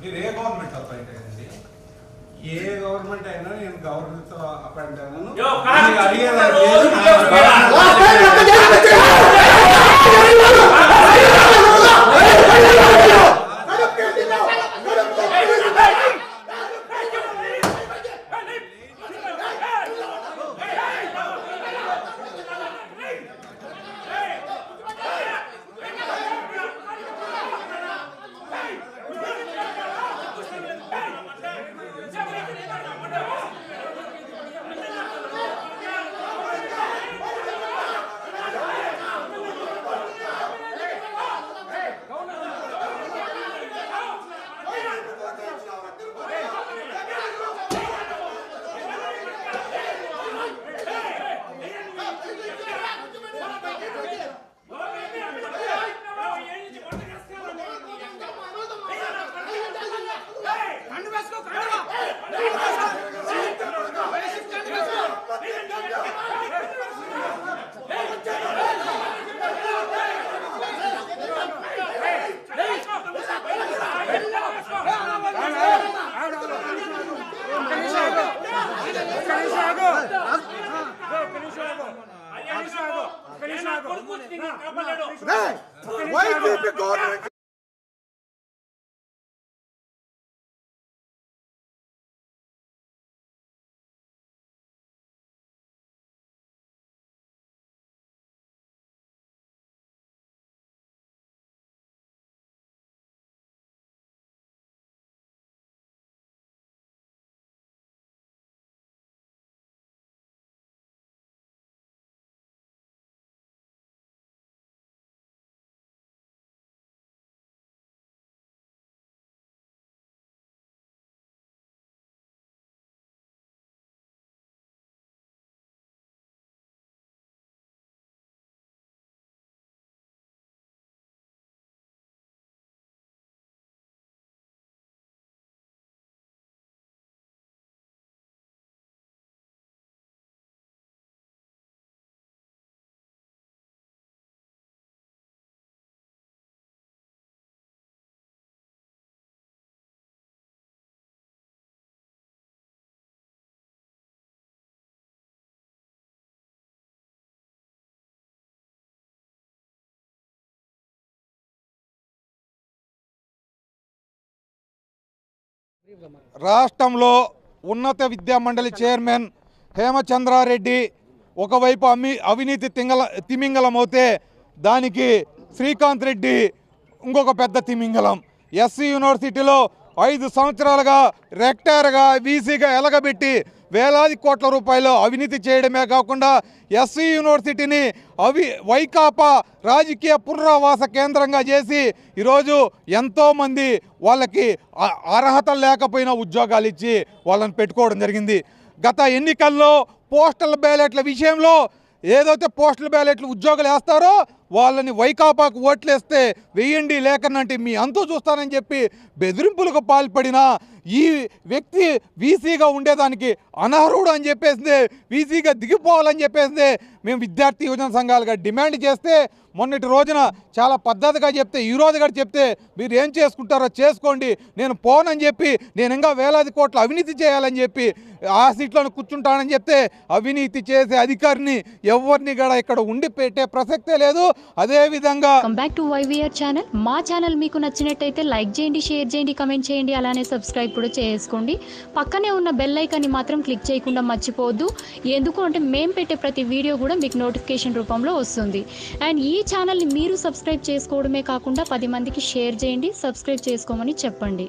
మీరు ఏ government appoint అయ్యింది ఏ government అయినా నేను గవర్నమెంట్ అపాయింట్ అయినాను యో, Why do you government? రాష్ట్రంలో ఉన్నత విద్యా మండలి చైర్మన్ హేమచంద్రారెడ్డి ఒకవైపు అమి అవినీతి తింగల తిమింగలమవుతే దానికి శ్రీకాంత్ రెడ్డి ఇంకొక పెద్ద తిమింగలం ఎస్సీ యూనివర్సిటీలో ఐదు సంవత్సరాలుగా రెక్టార్గా వీసీగా ఎలగబెట్టి వేలాది కోట్ల రూపాయలు అవినీతి చేయడమే కాకుండా ఎస్సీ యూనివర్సిటీని అవి వైకాపా రాజకీయ పునరావాస కేంద్రంగా చేసి ఈరోజు ఎంతోమంది వాళ్ళకి అ- అర్హత లేకపోయినా ఉద్యోగాలు ఇచ్చి వాళ్ళని పెట్టుకోవడం జరిగింది. గత ఎన్నికల్లో పోస్టల్ బ్యాలెట్ల విషయంలో ఏదైతే పోస్టల్ బ్యాలెట్లు ఉద్యోగాలు వేస్తారో వాళ్ళని వైకాపాకు ఓట్లేస్తే వెయ్యండి లేకనంటే మీ అంతు చూస్తానని చెప్పి బెదిరింపులకు పాల్పడిన ఈ వ్యక్తి వీసీగా ఉండేదానికి అనర్హుడు అని చెప్పేసి వీసీగా దిగిపోవాలని చెప్పేసి మేము విద్యార్థి యువజన సంఘాలుగా డిమాండ్ చేస్తే మొన్నటి రోజున చాలా పద్ధతిగా చెప్తే ఈ రోజు గారు చెప్తే మీరు ఏం చేసుకుంటారో చేసుకోండి నేను పోనని చెప్పి నేను ఇంకా వేలాది కోట్ల అవినీతి చేయాలని చెప్పి ఆ సీట్లను కూర్చుంటానని చెప్తే అవినీతి చేసే అధికారిని ఎవరిని కూడా ఇక్కడ ఉండి పెట్టే ప్రసక్తే లేదు. అదేవిధంగా బ్యాక్ టు వైవీఆర్ ఛానల్ మా ఛానల్ మీకు నచ్చినట్టయితే లైక్ చేయండి షేర్ చేయండి కమెంట్ చేయండి అలానే సబ్స్క్రైబ్ కూడా చేసుకోండి. పక్కనే ఉన్న బెల్ ఐకాన్ని మాత్రం క్లిక్ చేయకుండా మర్చిపోవద్దు. ఎందుకు అంటే మేము పెట్టే ప్రతి వీడియో కూడా మీకు నోటిఫికేషన్ రూపంలో వస్తుంది. అండ్ ఈ ఛానల్ని మీరు సబ్స్క్రైబ్ చేసుకోవడమే కాకుండా పది మందికి షేర్ చేయండి సబ్స్క్రైబ్ చేసుకోమని చెప్పండి.